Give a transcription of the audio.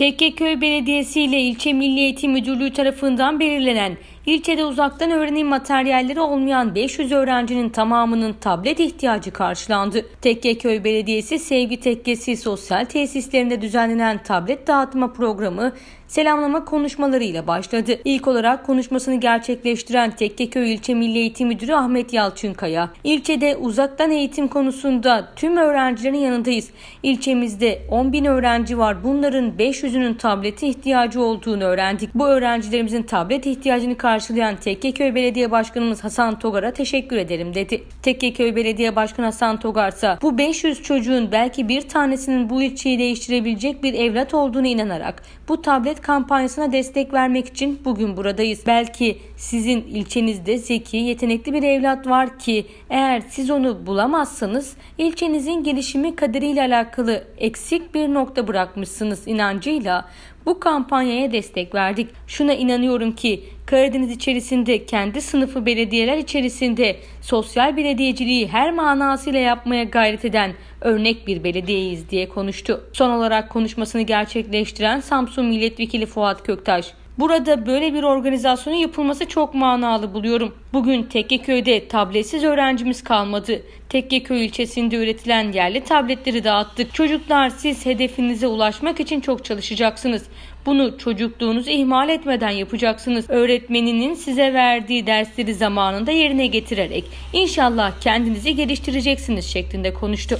Tekkeköy Belediyesi ile İlçe Milli Eğitim Müdürlüğü tarafından belirlenen ilçede uzaktan öğrenim materyalleri olmayan 500 öğrencinin tamamının tablet ihtiyacı karşılandı. Tekkeköy Belediyesi Sevgi Tekkesi sosyal tesislerinde düzenlenen tablet dağıtma programı selamlama konuşmalarıyla başladı. İlk olarak konuşmasını gerçekleştiren Tekkeköy İlçe Milli Eğitim Müdürü Ahmet Yalçınkaya, ilçede uzaktan eğitim konusunda tüm öğrencilerin yanındayız. İlçemizde 10 bin öğrenci var. Bunların 500'ünün tablete ihtiyacı olduğunu öğrendik. Bu öğrencilerimizin tablet ihtiyacını karşılayan Tekkeköy Belediye Başkanımız Hasan Togar'a teşekkür ederim dedi. Tekkeköy Belediye Başkanı Hasan Togar ise bu 500 çocuğun belki bir tanesinin bu ilçeyi değiştirebilecek bir evlat olduğunu inanarak bu tablet kampanyasına destek vermek için bugün buradayız. Belki sizin ilçenizde zeki, yetenekli bir evlat var ki eğer siz onu bulamazsanız ilçenizin gelişimi kaderiyle alakalı eksik bir nokta bırakmışsınız inancıyla bu kampanyaya destek verdik. Şuna inanıyorum ki Karadeniz içerisinde kendi sınıfı belediyeler içerisinde sosyal belediyeciliği her manasıyla yapmaya gayret eden örnek bir belediyeyiz diye konuştu. Son olarak konuşmasını gerçekleştiren Samsun Milletvekili Fuat Köktaş, Burada böyle bir organizasyonun yapılması çok manalı buluyorum. Bugün Tekkeköy'de tabletsiz öğrencimiz kalmadı. Tekkeköy ilçesinde üretilen yerli tabletleri dağıttık. Çocuklar siz hedefinize ulaşmak için çok çalışacaksınız. Bunu çocukluğunuzu ihmal etmeden yapacaksınız. Öğretmeninin size verdiği dersleri zamanında yerine getirerek inşallah kendinizi geliştireceksiniz şeklinde konuştu.